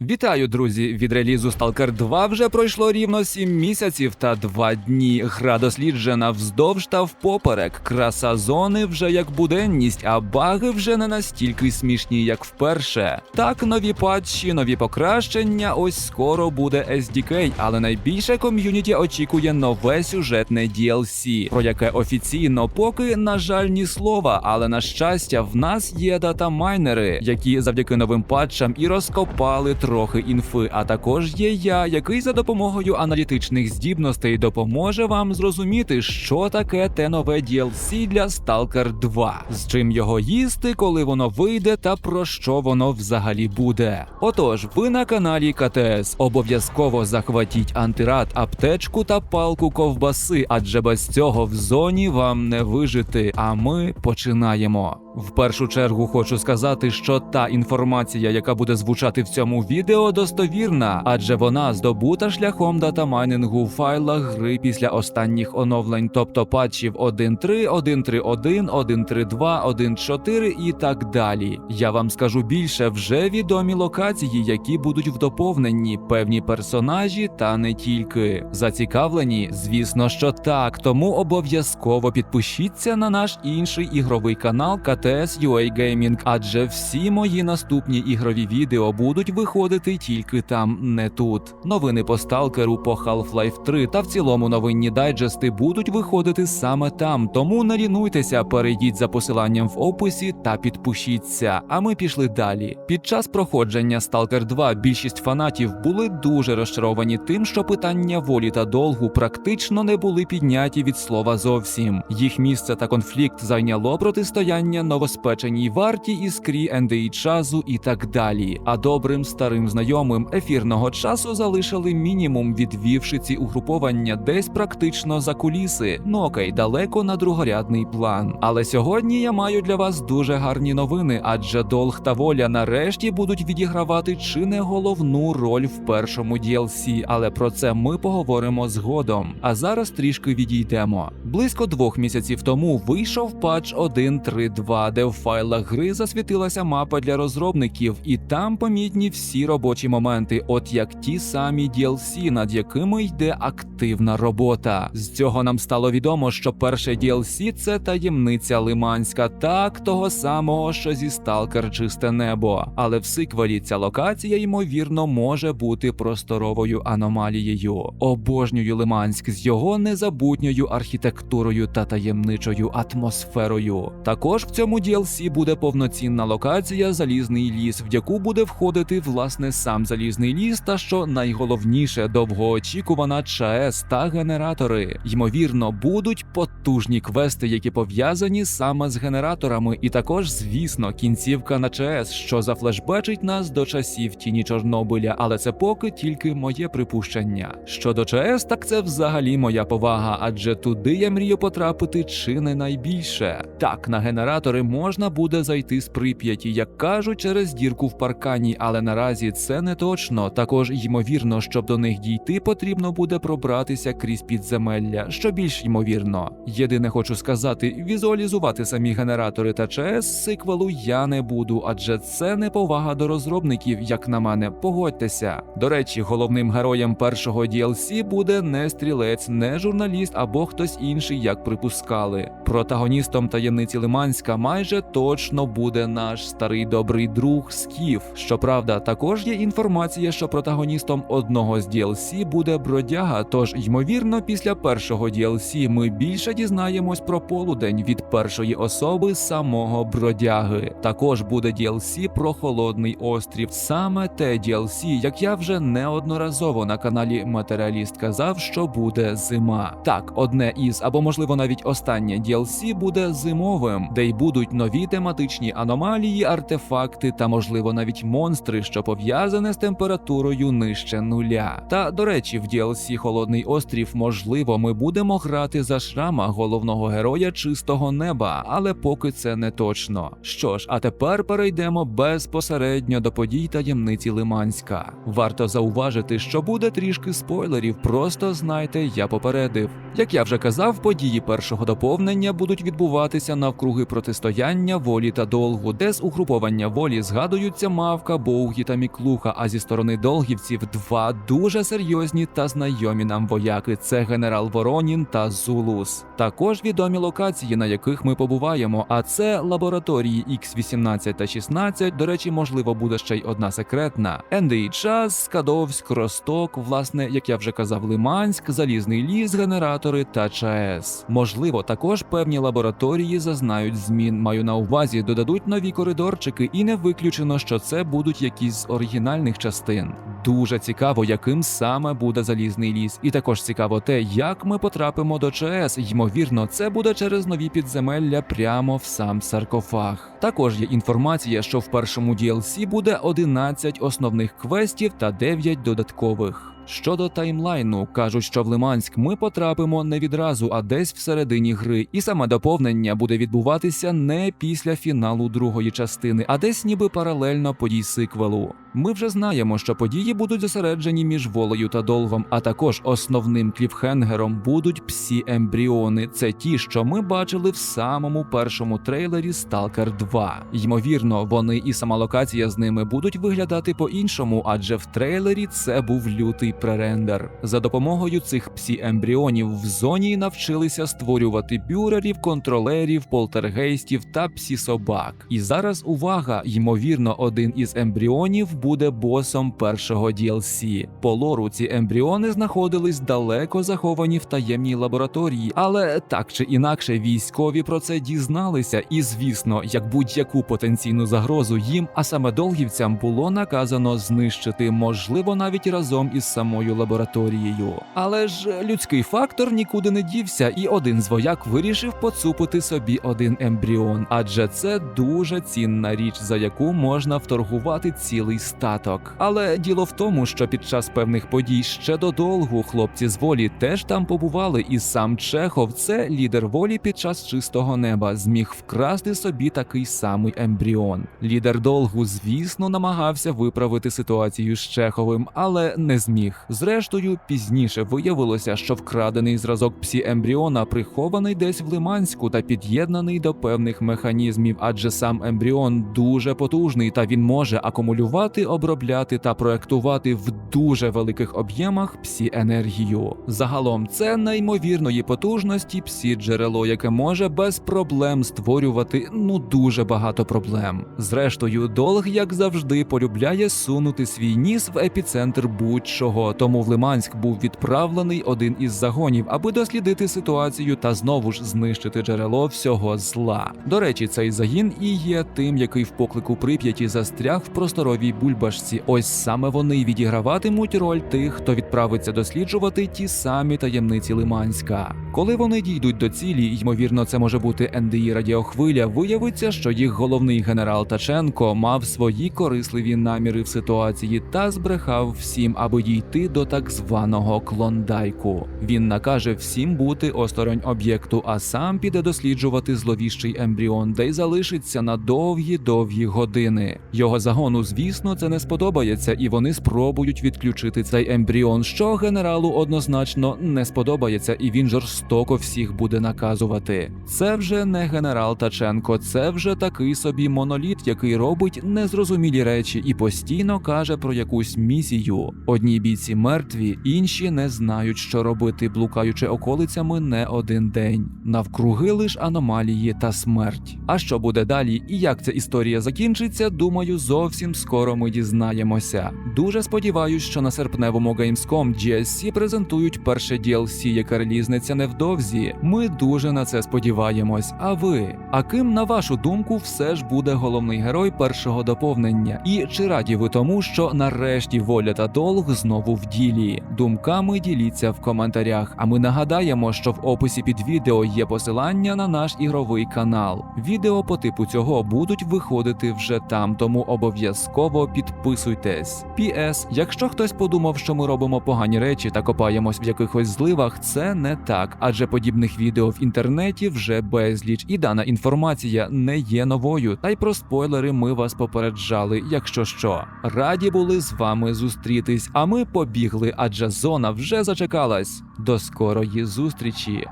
Вітаю, друзі! Від релізу Stalker 2 вже пройшло рівно 7 місяців та 2 дні. Гра досліджена вздовж та впоперек. Краса зони вже як буденність, а баги вже не настільки смішні, як вперше. Так, нові патчі, нові покращення. Ось скоро буде SDK, але найбільше ком'юніті очікує нове сюжетне DLC, про яке офіційно поки, на жаль, ні слова. Але на щастя, в нас є датамайнери, які завдяки новим патчам і розкопали трохи інфи. А також є я, який за допомогою аналітичних здібностей допоможе вам зрозуміти, що таке те нове DLC для Stalker 2, з чим його їсти, коли воно вийде, та про що воно взагалі буде. Отож, ви на каналі КТС обов'язково захватіть антирад, аптечку та палку ковбаси, адже без цього в зоні вам не вижити. А ми починаємо. В першу чергу хочу сказати, що та інформація, яка буде звучати в цьому відео, достовірна, адже вона здобута шляхом датамайнингу в файлах гри після останніх оновлень, тобто патчів 1.3, 1.3.1, 1.3.2, 1.4 і так далі. Я вам скажу більше, вже відомі локації, які будуть в доповненні, певні персонажі та не тільки. Зацікавлені, звісно, що так, тому обов'язково підпишіться на наш інший ігровий канал КТС UA Gaming, адже всі мої наступні ігрові відео будуть виходити тільки там, не тут. Новини по сталкеру по Half-Life 3 та в цілому новинні дайджести будуть виходити саме там. Тому не лінуйтеся, перейдіть за посиланням в описі та підпишіться. А ми пішли далі. Під час проходження Stalker 2 більшість фанатів були дуже розчаровані тим, що питання волі та долгу практично не були підняті від слова зовсім. Їх місце та конфлікт зайняло протистояння новоспеченій варті іскрі НДІ часу і так далі. А добрим старим знайомим ефірного часу залишили мінімум, відвівши ці угруповання десь практично за куліси. Ну окей, далеко на другорядний план. Але сьогодні я маю для вас дуже гарні новини, адже долг та воля нарешті будуть відігравати чи не головну роль в першому DLC, але про це ми поговоримо згодом. А зараз трішки відійдемо. Близько двох місяців тому вийшов патч 1.3.2, де в файлах гри засвітилася мапа для розробників, і там помітні всі робочі моменти, от як ті самі DLC, над якими йде активна робота. З цього нам стало відомо, що перше DLC – це таємниця Лиманська, так того самого, що зі Сталкер Чисте Небо. Але в сиквелі ця локація, ймовірно, може бути просторовою аномалією. Обожнюю Лиманськ з його незабутньою архітектурою та таємничою атмосферою. Також в цьому DLC буде повноцінна локація Залізний ліс, в яку буде входити власне сам залізний ліс, та що найголовніше довгоочікувана ЧАЕС та генератори. Ймовірно, будуть потужні квести, які пов'язані саме з генераторами, і також, звісно, кінцівка на ЧАЕС, що зафлешбечить нас до часів тіні Чорнобиля, але це поки тільки моє припущення. Щодо ЧАЕС, так це взагалі моя повага, адже туди я мрію потрапити чи не найбільше. Так, на генератори можна буде зайти з Прип'яті, як кажуть, через дірку в паркані, але наразі це не точно. Також ймовірно, щоб до них дійти, потрібно буде пробратися крізь підземелля, що більш ймовірно. Єдине хочу сказати, візуалізувати самі генератори та ЧС сиквелу я не буду, адже це не повага до розробників, як на мене. Погодьтеся. До речі, головним героєм першого DLC буде не стрілець, не журналіст або хтось інший, як припускали. Протагоністом таємниці Лиманська майже точно буде наш старий добрий друг Скіф. Щоправда, також є інформація, що протагоністом одного з DLC буде бродяга. Тож, ймовірно, після першого DLC ми більше дізнаємось про полудень від першої особи самого бродяги. Також буде DLC про холодний острів. Саме те DLC, як я вже неодноразово на каналі Матеріаліст казав, що буде зима. Так, одне із або можливо навіть останнє DLC буде зимовим, де й будуть нові тематичні аномалії, артефакти та, можливо, навіть монстри, що пов'язане з температурою нижче нуля. Та до речі, в DLC Холодний острів, можливо, ми будемо грати за шрама головного героя чистого неба, але поки це не точно. Що ж, а тепер перейдемо безпосередньо до подій таємниці Лиманська. Варто зауважити, що буде трішки спойлерів, просто знайте, я попередив. Як я вже казав, події першого доповнення будуть відбуватися навкруги протистояння протистояння волі та долгу, де з угруповання волі згадуються мавка, Боугі та Міклуха. А зі сторони долгівців два дуже серйозні та знайомі нам вояки: це генерал Воронін та Зулус. Також відомі локації, на яких ми побуваємо. А це лабораторії X18 та 16. До речі, можливо, буде ще й одна секретна. НДІ час, Скадовськ, Росток, власне, як я вже казав, Лиманськ, Залізний ліс, генератори та ЧАЕС. Можливо, також певні лабораторії зазнають змін. Маю на увазі, додадуть нові коридорчики, і не виключено, що це будуть якісь з оригінальних частин. Дуже цікаво, яким саме буде залізний ліс, і також цікаво те, як ми потрапимо до ЧАЕС. Ймовірно, це буде через нові підземелля прямо в сам саркофаг. Також є інформація, що в першому DLC буде 11 основних квестів та 9 додаткових. Щодо таймлайну, кажуть, що в Лиманськ ми потрапимо не відразу, а десь всередині гри, і саме доповнення буде відбуватися не після фіналу другої частини, а десь ніби паралельно подій сиквелу. Ми вже знаємо, що події будуть зосереджені між волею та долгом, а також основним кліфхенгером будуть псі ембріони. Це ті, що ми бачили в самому першому трейлері Stalker 2. Ймовірно, вони і сама локація з ними будуть виглядати по-іншому, адже в трейлері це був лютий пререндер. За допомогою цих псі ембріонів в зоні навчилися створювати бюрерів, контролерів, полтергейстів та псі собак. І зараз увага, ймовірно, один із ембріонів буде босом першого DLC. По лору ці ембріони знаходились далеко заховані в таємній лабораторії, але так чи інакше військові про це дізналися, і звісно, як будь-яку потенційну загрозу їм, а саме долгівцям, було наказано знищити, можливо, навіть разом із самою лабораторією. Але ж людський фактор нікуди не дівся, і один з вояк вирішив поцупити собі один ембріон, адже це дуже цінна річ, за яку можна вторгувати цілий статок. Але діло в тому, що під час певних подій ще додолгу хлопці з волі теж там побували, і сам Чехов, це лідер волі під час чистого неба, зміг вкрасти собі такий самий ембріон. Лідер долгу, звісно, намагався виправити ситуацію з Чеховим, але не зміг. Зрештою, пізніше виявилося, що вкрадений зразок псі ембріона прихований десь в Лиманську та під'єднаний до певних механізмів, адже сам ембріон дуже потужний та він може акумулювати, обробляти та проектувати в дуже великих об'ємах псі енергію. Загалом це неймовірної потужності псі джерело, яке може без проблем створювати ну дуже багато проблем. Зрештою, долг, як завжди, полюбляє сунути свій ніс в епіцентр будь-чого, тому в Лиманськ був відправлений один із загонів, аби дослідити ситуацію та знову ж знищити джерело всього зла. До речі, цей загін і є тим, який в поклику Прип'яті застряг в просторовій бульбашці. Ось саме вони відіграватимуть роль тих, хто відправиться досліджувати ті самі таємниці Лиманська. Коли вони дійдуть до цілі, ймовірно, це може бути НДІ Радіохвиля. Виявиться, що їх головний генерал Таченко мав свої корисливі наміри в ситуації та збрехав всім, аби дійти до так званого клондайку. Він накаже всім бути осторонь об'єкту, а сам піде досліджувати зловіщий ембріон, де й залишиться на довгі-довгі години. Його загону, звісно, це не сподобається, і вони спробують відключити цей ембріон, що генералу однозначно не сподобається, і він жорстоко всіх буде наказувати. Це вже не генерал Таченко, це вже такий собі моноліт, який робить незрозумілі речі і постійно каже про якусь місію. Одні бійці мертві, інші не знають, що робити, блукаючи околицями не один день. Навкруги лиш аномалії та смерть. А що буде далі і як ця історія закінчиться, думаю, зовсім скоро ми дізнаємося. Дуже сподіваюсь, що на серпневому Gamescom GSC презентують перше DLC, яке релізнеться невдовзі. Ми дуже на це сподіваємось. А ви? А ким, на вашу думку, все ж буде головний герой першого доповнення? І чи раді ви тому, що нарешті воля та долг знову в ділі? Думками діліться в коментарях. А ми нагадаємо, що в описі під відео є посилання на наш ігровий канал. Відео по типу цього будуть виходити вже там, тому обов'язково підписуйтесь. PS, якщо хтось подумав, що ми погані речі та копаємось в якихось зливах, це не так, адже подібних відео в інтернеті вже безліч, і дана інформація не є новою. Та й про спойлери ми вас попереджали, якщо що. Раді були з вами зустрітись, а ми побігли, адже зона вже зачекалась. До скорої зустрічі.